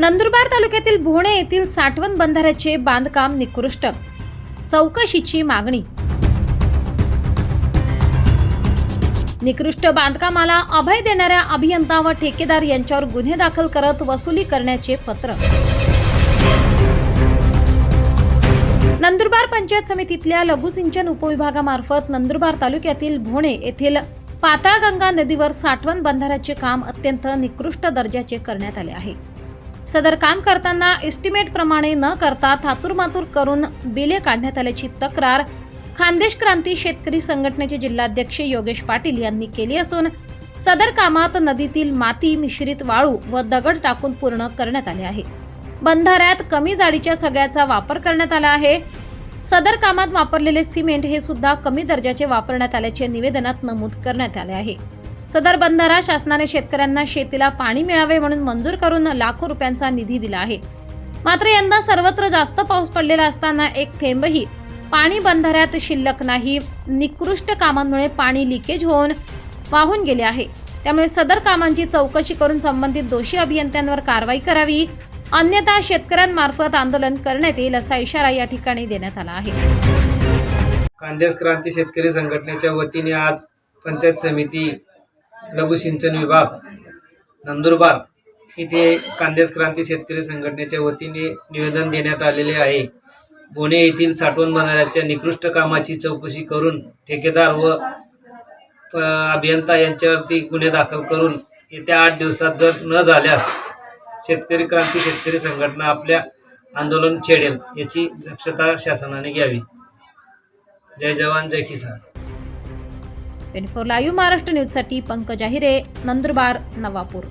नंदुरबार तालुक्यातील भोणे येथील साठवण बंधाऱ्याचे बांधकाम निकृष्ट. चौकशीची मागणी. निकृष्ट बांधकामाला अभय देणाऱ्या अभियंता व ठेकेदार यांच्यावर गुन्हे दाखल करत वसुली करण्याचे पत्र. नंदुरबार पंचायत समितीतल्या लघुसिंचन उपविभागामार्फत नंदुरबार तालुक्यातील भोणे येथील पाताळगंगा नदीवर साठवण बंधाऱ्याचे काम अत्यंत निकृष्ट दर्जाचे करण्यात आले आहे. सदर काम करताना एस्टिमेट प्रमाणे न करता थातूरमातूर करून बिले काढण्यात आल्याची तक्रार खानदेश क्रांती शेतकरी संघटनेचे जिल्हाध्यक्ष योगेश पाटील यांनी केली असून सदर कामात नदीतील माती मिश्रित वाळू व दगड टाकून पूर्ण करण्यात आले आहे. बंधाऱ्यात कमी जाडीच्या सगळ्याचा वापर करण्यात आला आहे. सदर कामात वापरलेले सिमेंट हे सुद्धा कमी दर्जाचे वापरण्यात आल्याचे निवेदनात नमूद करण्यात आले आहे. सदर बंधारा शासनाने शेतकऱ्यांना शेतीला पाणी मिळावे म्हणून मंजूर करून लाखो रुपयांचा निधी दिला आहे. मात्र यंदा सर्वत्र जास्त पाऊस पडलेला असताना एक थेंबही पाणी बंधाऱ्यात शिल्लक नाही. निकृष्ट कामांमुळे पाणी लिकेज होऊन वाहून गेले आहे. त्यामुळे सदर कामांची चौकशी करून संबंधित दोषी अभियंत्यांवर कारवाई करावी अन्यथा शेतकऱ्यांमार्फत आंदोलन करण्यात येईल असा इशारा या ठिकाणी देण्यात आला आहे. कांदेस क्रांती शेतकरी संघटनेच्या वतीने आज पंचायत समिती लघुसिंचन विभाग नंदुरबार इथे कांदेस क्रांती शेतकरी संघटनेच्या वतीने निवेदन देण्यात आलेले आहे. पुणे येथील साठवण बंधाऱ्याच्या निकृष्ट कामाची चौकशी करून ठेकेदार व अभियंता यांच्यावरती गुन्हे दाखल करून येत्या आठ दिवसात जर न झाल्यास शेतकरी क्रांती शेतकरी संघटना आपल्या आंदोलन छेडेल याची दक्षता शासनाने घ्यावी. जय जवान जय किसान. ट्वेंटी फोर लाईव्ह महाराष्ट्र न्यूजसाठी पंकज आहिरे नंदुरबार नवापूर.